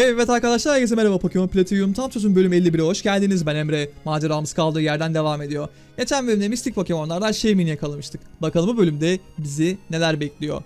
Evet arkadaşlar herkese merhaba Pokemon Platinum tam sözün bölüm 51'e hoş geldiniz ben Emre. Maceramız kaldığı yerden devam ediyor. Geçen bölümde mistik Pokemon'lardan Shaymin'i yakalamıştık. Bakalım bu bölümde bizi neler bekliyor.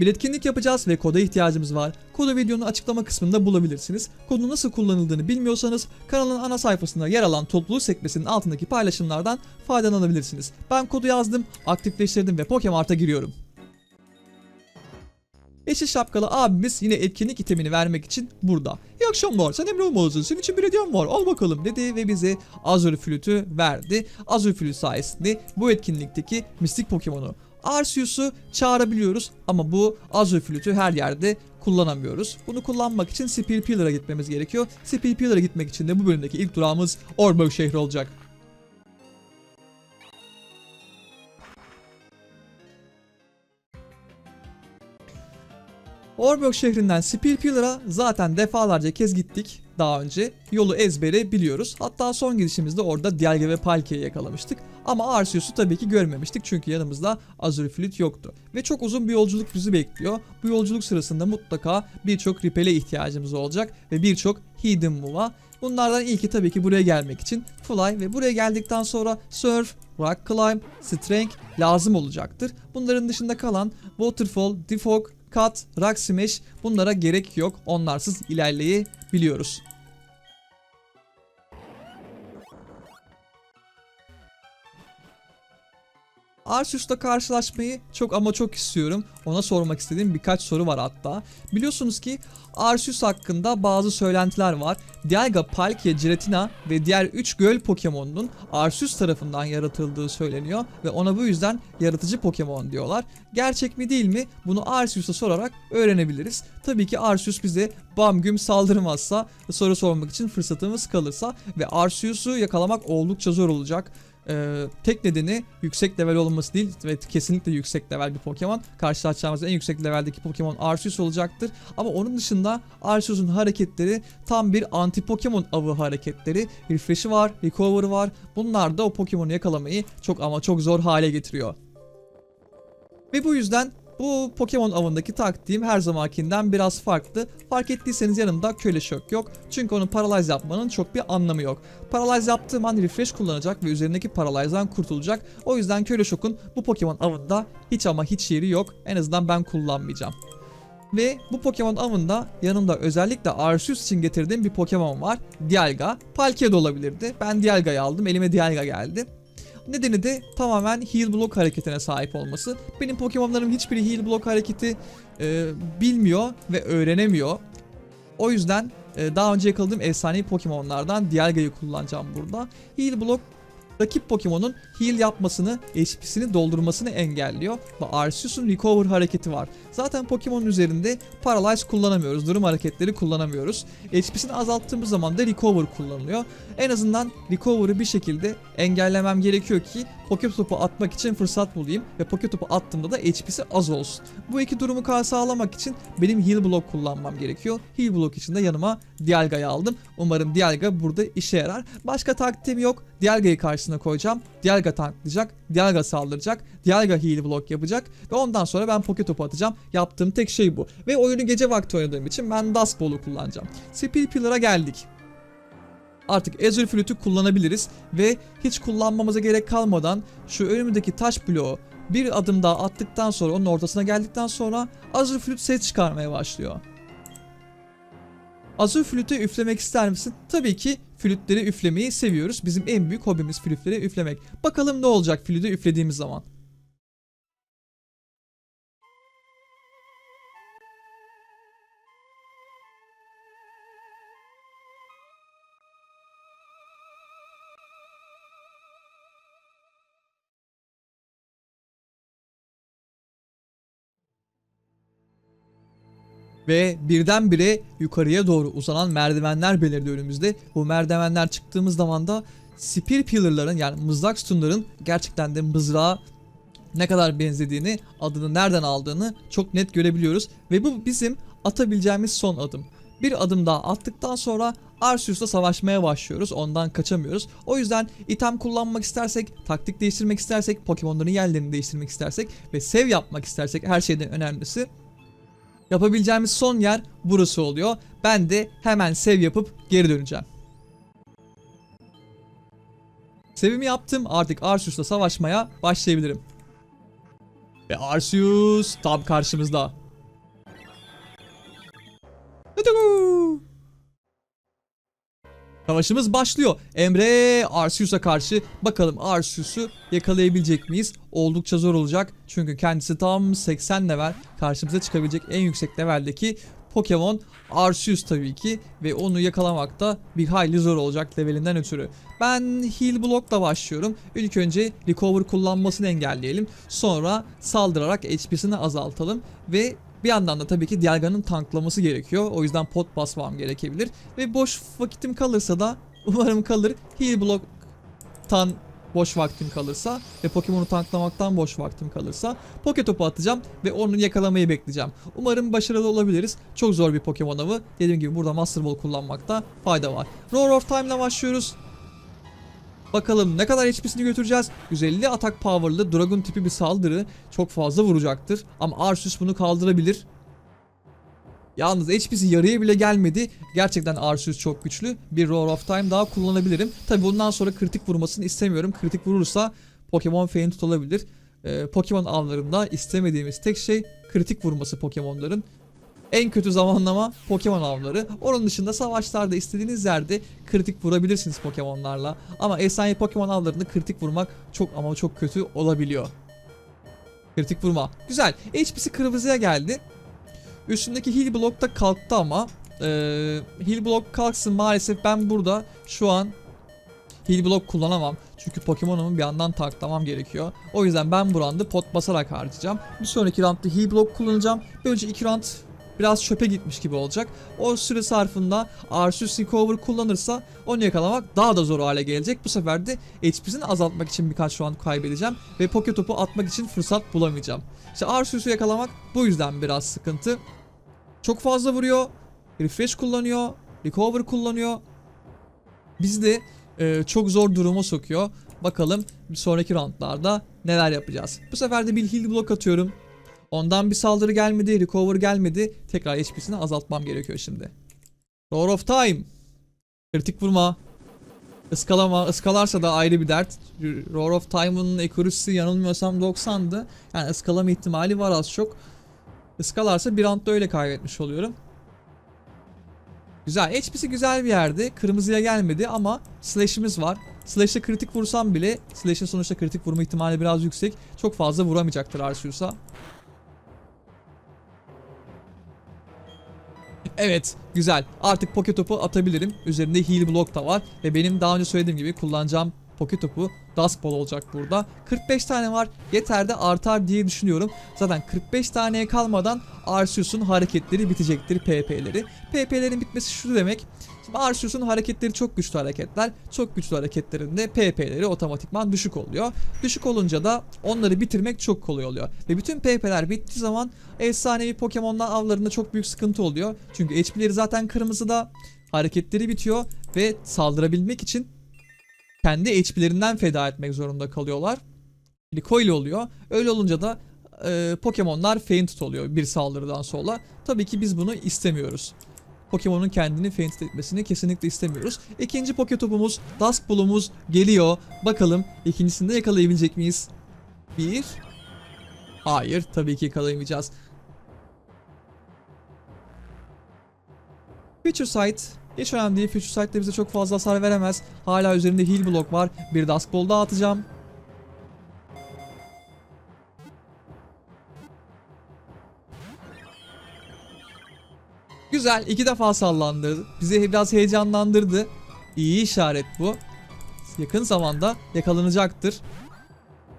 Bir etkinlik yapacağız ve koda ihtiyacımız var. Kodu videonun açıklama kısmında bulabilirsiniz. Kodun nasıl kullanıldığını bilmiyorsanız kanalın ana sayfasında yer alan topluluk sekmesinin altındaki paylaşımlardan faydalanabilirsiniz. Ben kodu yazdım, aktifleştirdim ve Pokemart'a giriyorum. Yeşil şapkalı abimiz yine etkinlik itemini vermek için burada. İyi akşamlar sen Emre olmalısın senin için bir hediyem var al bakalım dedi ve bize Azur Flüt'ü verdi. Azur Flüt sayesinde bu etkinlikteki mistik Pokemon'u Arceus'u çağırabiliyoruz ama bu Azur Flüt'ü her yerde kullanamıyoruz. Bunu kullanmak için Spear Pillar'a gitmemiz gerekiyor. Spear Pillar'a gitmek için de bu bölümdeki ilk durağımız Orberg şehri olacak. Orberg şehrinden Spear Pillar'a zaten defalarca kez gittik daha önce. Yolu ezbere biliyoruz. Hatta son gidişimizde orada Dialga ve Palkia'yı yakalamıştık. Ama Arceus'u tabii ki görmemiştik çünkü yanımızda Azurflute yoktu. Ve çok uzun bir yolculuk bizi bekliyor. Bu yolculuk sırasında mutlaka birçok Repel'e ihtiyacımız olacak ve birçok Hidden Move'a. Bunlardan ilki tabii ki buraya gelmek için Fly ve buraya geldikten sonra Surf, Rock Climb, Strength lazım olacaktır. Bunların dışında kalan Waterfall, Defog, Cut, Rock Smash bunlara gerek yok. Onlarsız ilerleyebiliyoruz. Arceus'la karşılaşmayı çok ama çok istiyorum. Ona sormak istediğim birkaç soru var hatta. Biliyorsunuz ki Arceus hakkında bazı söylentiler var. Dialga, Palkia, Giratina ve diğer 3 göl Pokemon'un Arceus tarafından yaratıldığı söyleniyor ve ona bu yüzden yaratıcı Pokemon diyorlar. Gerçek mi değil mi? Bunu Arceus'a sorarak öğrenebiliriz. Tabii ki Arceus bize bam güm saldırmazsa, soru sormak için fırsatımız kalırsa ve Arceus'u yakalamak oldukça zor olacak. Ee, tek nedeni yüksek level olması değil ve kesinlikle yüksek level bir Pokemon. Karşılaşacağımız en yüksek leveldeki Pokemon Arceus olacaktır. Ama onun dışında Arceus'un hareketleri tam bir anti Pokemon avı hareketleri. Refresh'i var, Recover'ı var. Bunlar da o Pokemon'u yakalamayı çok ama çok zor hale getiriyor. Ve bu yüzden bu Pokemon avındaki taktiğim her zamankinden biraz farklı. Fark ettiyseniz yanımda köle şok yok. Çünkü onu paralyze yapmanın çok bir anlamı yok. Paralyze yaptığım an refresh kullanacak ve üzerindeki paralyze'dan kurtulacak. O yüzden köle şokun bu Pokemon avında hiç ama hiç yeri yok. En azından ben kullanmayacağım. Ve bu Pokemon avında yanımda özellikle Arceus için getirdiğim bir Pokemon var. Dialga. Palkia da olabilirdi. Ben Dialga'yı aldım. Elime Dialga geldi. Nedeni de tamamen heal block hareketine sahip olması. Benim Pokemon'larım hiçbiri heal block hareketi e, bilmiyor ve öğrenemiyor. O yüzden e, daha önce yakaladığım efsanevi Pokemon'lardan Dialga'yı kullanacağım burada. Heal block rakip Pokemon'un heal yapmasını, HP'sini doldurmasını engelliyor ve Arceus'un recover hareketi var. Zaten Pokemon'un üzerinde Paralyze kullanamıyoruz, durum hareketleri kullanamıyoruz. HP'sini azalttığımız zaman da recover kullanılıyor. En azından recover'ı bir şekilde engellemem gerekiyor ki Poke topu atmak için fırsat bulayım ve Poke topu attığımda da HP'si az olsun. Bu iki durumu sağlamak için benim heal block kullanmam gerekiyor. Heal block için de yanıma Dialga'yı aldım. Umarım Dialga burada işe yarar. Başka taktiğim yok. Dialga'yı karşısına koyacağım. Dialga tanklayacak. Dialga saldıracak. Dialga heal block yapacak. Ve ondan sonra ben Poke topu atacağım. Yaptığım tek şey bu. Ve oyunu gece vakti oynadığım için ben Dusk Ball'u kullanacağım. Speed Pillar'a geldik artık Azure Flüt'ü kullanabiliriz ve hiç kullanmamıza gerek kalmadan şu önümüzdeki taş bloğu bir adım daha attıktan sonra onun ortasına geldikten sonra Azure Flüt ses çıkarmaya başlıyor. Azure Flüt'ü üflemek ister misin? Tabii ki flütleri üflemeyi seviyoruz. Bizim en büyük hobimiz flütleri üflemek. Bakalım ne olacak flütü üflediğimiz zaman. Ve birdenbire yukarıya doğru uzanan merdivenler belirdi önümüzde. Bu merdivenler çıktığımız zaman da Spear Pillar'ların yani mızrak sütunların gerçekten de mızrağa ne kadar benzediğini, adını nereden aldığını çok net görebiliyoruz. Ve bu bizim atabileceğimiz son adım. Bir adım daha attıktan sonra Arceus'la savaşmaya başlıyoruz. Ondan kaçamıyoruz. O yüzden item kullanmak istersek, taktik değiştirmek istersek, Pokemon'ların yerlerini değiştirmek istersek ve sev yapmak istersek her şeyden önemlisi Yapabileceğimiz son yer burası oluyor. Ben de hemen sev yapıp geri döneceğim. Sevimi yaptım. Artık Arceus'la savaşmaya başlayabilirim. Ve Arceus tam karşımızda. Savaşımız başlıyor. Emre Arceus'a karşı bakalım Arceus'u yakalayabilecek miyiz? Oldukça zor olacak. Çünkü kendisi tam 80 level karşımıza çıkabilecek en yüksek leveldeki Pokemon Arceus tabii ki ve onu yakalamak da bir hayli zor olacak levelinden ötürü. Ben Heal Block'la başlıyorum. İlk önce Recover kullanmasını engelleyelim. Sonra saldırarak HP'sini azaltalım ve bir yandan da tabii ki Dialga'nın tanklaması gerekiyor. O yüzden pot basmam gerekebilir. Ve boş vakitim kalırsa da umarım kalır. Heal Block'tan boş vaktim kalırsa ve Pokemon'u tanklamaktan boş vaktim kalırsa Poke topu atacağım ve onu yakalamayı bekleyeceğim. Umarım başarılı olabiliriz. Çok zor bir Pokemon avı. Dediğim gibi burada Master Ball kullanmakta fayda var. Roar of Time'la başlıyoruz. Bakalım ne kadar HP'sini götüreceğiz. 150 atak power'lı Dragon tipi bir saldırı çok fazla vuracaktır. Ama Arceus bunu kaldırabilir. Yalnız HP'si yarıya bile gelmedi. Gerçekten Arceus çok güçlü. Bir Roar of Time daha kullanabilirim. Tabi bundan sonra kritik vurmasını istemiyorum. Kritik vurursa Pokemon faint olabilir. Ee, Pokemon avlarında istemediğimiz tek şey kritik vurması Pokemon'ların. En kötü zamanlama Pokemon avları. Onun dışında savaşlarda istediğiniz yerde kritik vurabilirsiniz Pokemon'larla. Ama efsane Pokemon avlarında kritik vurmak çok ama çok kötü olabiliyor. Kritik vurma. Güzel. HP'si kırmızıya geldi. Üstündeki heal block da kalktı ama e, heal block kalksın maalesef ben burada şu an heal block kullanamam. Çünkü Pokemon'umu bir yandan taklamam gerekiyor. O yüzden ben bu roundu pot basarak harcayacağım. Bir sonraki roundda heal block kullanacağım. Böylece iki round biraz çöpe gitmiş gibi olacak. O süre sarfında Arceus Recover kullanırsa onu yakalamak daha da zor hale gelecek. Bu sefer de HP'sini azaltmak için birkaç round kaybedeceğim ve Poke topu atmak için fırsat bulamayacağım. İşte Arceus'u yakalamak bu yüzden biraz sıkıntı. Çok fazla vuruyor. Refresh kullanıyor. Recover kullanıyor. Bizi de e, çok zor duruma sokuyor. Bakalım sonraki roundlarda neler yapacağız. Bu sefer de bir heal block atıyorum. Ondan bir saldırı gelmedi, recover gelmedi. Tekrar HP'sini azaltmam gerekiyor şimdi. Roar of Time. Kritik vurma. Iskalama, ıskalarsa da ayrı bir dert. Roar of Time'ın accuracy'si yanılmıyorsam 90'dı. Yani ıskalama ihtimali var az çok. Iskalarsa bir roundda öyle kaybetmiş oluyorum. Güzel. HP'si güzel bir yerde. Kırmızıya gelmedi ama slash'imiz var. Slash'e kritik vursam bile Slash'in sonuçta kritik vurma ihtimali biraz yüksek. Çok fazla vuramayacaktır Arceus'a. Evet güzel. Artık poke topu atabilirim. Üzerinde heal block da var. Ve benim daha önce söylediğim gibi kullanacağım poke topu Dusk Ball olacak burada 45 tane var yeter de artar diye düşünüyorum zaten 45 taneye kalmadan Arceus'un hareketleri bitecektir PP'leri PP'lerin bitmesi şu demek Arceus'un hareketleri çok güçlü hareketler. Çok güçlü hareketlerinde PP'leri otomatikman düşük oluyor. Düşük olunca da onları bitirmek çok kolay oluyor. Ve bütün PP'ler bittiği zaman efsanevi Pokemon'lar avlarında çok büyük sıkıntı oluyor. Çünkü HP'leri zaten kırmızıda. Hareketleri bitiyor ve saldırabilmek için kendi HP'lerinden feda etmek zorunda kalıyorlar. Recoil oluyor. Öyle olunca da e, Pokemon'lar fainted oluyor bir saldırıdan sonra. Tabii ki biz bunu istemiyoruz. Pokemon'un kendini feint etmesini kesinlikle istemiyoruz. İkinci Poke topumuz, Dusk Ball'umuz geliyor. Bakalım ikincisini de yakalayabilecek miyiz? Bir. Hayır, tabii ki yakalayamayacağız. Future Sight. Hiç önemli değil. Future Sight de bize çok fazla hasar veremez. Hala üzerinde heal block var. Bir Dusk Ball daha atacağım. Güzel. iki defa sallandırdı. Bizi biraz heyecanlandırdı. İyi işaret bu. Yakın zamanda yakalanacaktır.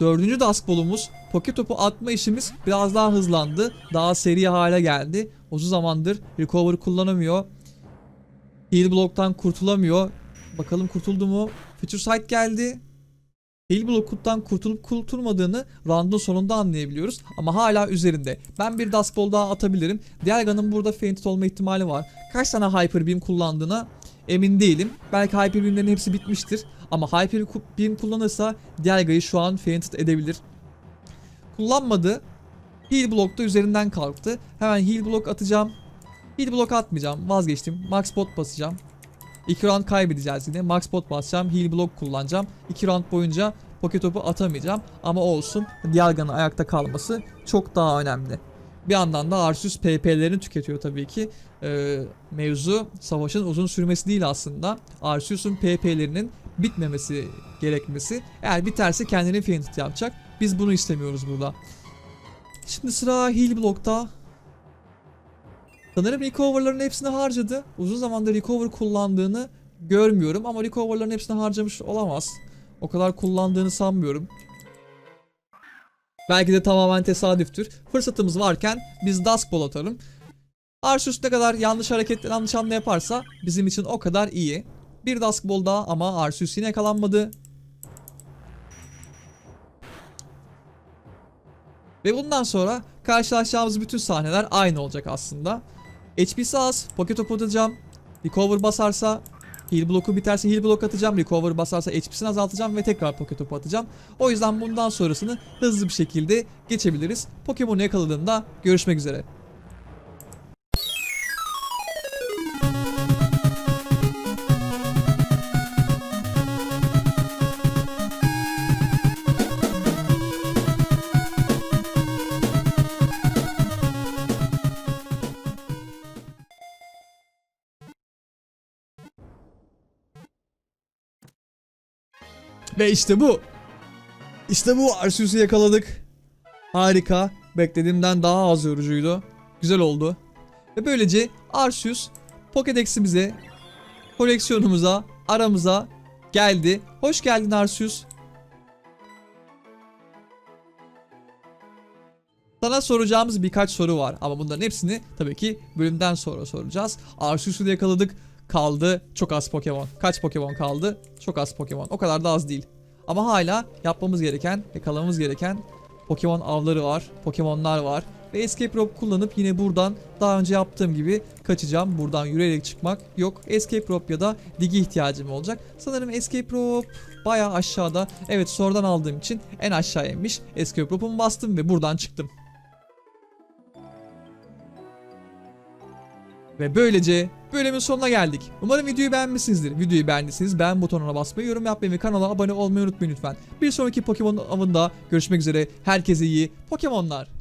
Dördüncü Dusk Ball'umuz. Poke topu atma işimiz biraz daha hızlandı. Daha seri hale geldi. Uzun zamandır recover kullanamıyor. Heal block'tan kurtulamıyor. Bakalım kurtuldu mu? Future Sight geldi. Heal block'tan kurtulup kurtulmadığını round'un sonunda anlayabiliyoruz. Ama hala üzerinde. Ben bir Dusk Ball daha atabilirim. Dialga'nın burada fainted olma ihtimali var. Kaç tane Hyper Beam kullandığına emin değilim. Belki Hyper Beam'lerin hepsi bitmiştir. Ama Hyper Beam kullanırsa Dialga'yı şu an fainted edebilir. Kullanmadı. Heal block da üzerinden kalktı. Hemen heal block atacağım. Heal block atmayacağım. Vazgeçtim. Max bot basacağım. 2 round kaybedeceğiz yine. Max bot basacağım. Heal block kullanacağım. 2 round boyunca poke topu atamayacağım. Ama olsun. Dialga'nın ayakta kalması çok daha önemli. Bir yandan da Arceus PP'lerini tüketiyor tabii ki. Ee, mevzu savaşın uzun sürmesi değil aslında. Arceus'un PP'lerinin bitmemesi gerekmesi. Eğer biterse kendini fainted yapacak. Biz bunu istemiyoruz burada. Şimdi sıra heal block'ta. Sanırım recover'ların hepsini harcadı. Uzun zamandır recover kullandığını görmüyorum ama recover'ların hepsini harcamış olamaz. O kadar kullandığını sanmıyorum. Belki de tamamen tesadüftür. Fırsatımız varken biz Dusk Ball atalım. Arceus ne kadar yanlış hareketler yanlış hamle yaparsa bizim için o kadar iyi. Bir Dusk Ball daha ama Arceus yine yakalanmadı. Ve bundan sonra karşılaşacağımız bütün sahneler aynı olacak aslında. HP'si az, pocket top atacağım. Recover basarsa heal block'u biterse heal block atacağım. Recover basarsa HP'sini azaltacağım ve tekrar pocket top atacağım. O yüzden bundan sonrasını hızlı bir şekilde geçebiliriz. Pokemon'u yakaladığımda görüşmek üzere. Ve işte bu. İşte bu Arceus'u yakaladık. Harika. Beklediğimden daha az yorucuydu. Güzel oldu. Ve böylece Arceus Pokédex'imize, koleksiyonumuza, aramıza geldi. Hoş geldin Arceus. Sana soracağımız birkaç soru var ama bunların hepsini tabii ki bölümden sonra soracağız. Arceus'u yakaladık. Kaldı çok az Pokemon. Kaç Pokemon kaldı? Çok az Pokemon. O kadar da az değil. Ama hala yapmamız gereken, yakalamamız gereken Pokemon avları var, Pokemonlar var. Ve Escape Rope kullanıp yine buradan daha önce yaptığım gibi kaçacağım. Buradan yürüyerek çıkmak yok. Escape Rope ya da Digi ihtiyacım olacak. Sanırım Escape Rope bayağı aşağıda. Evet sonradan aldığım için en aşağı inmiş. Escape Rope'umu bastım ve buradan çıktım. Ve böylece bölümün sonuna geldik. Umarım videoyu beğenmişsinizdir. Videoyu beğendiyseniz beğen butonuna basmayı, yorum yapmayı ve kanala abone olmayı unutmayın lütfen. Bir sonraki Pokemon avında görüşmek üzere. Herkese iyi Pokemonlar.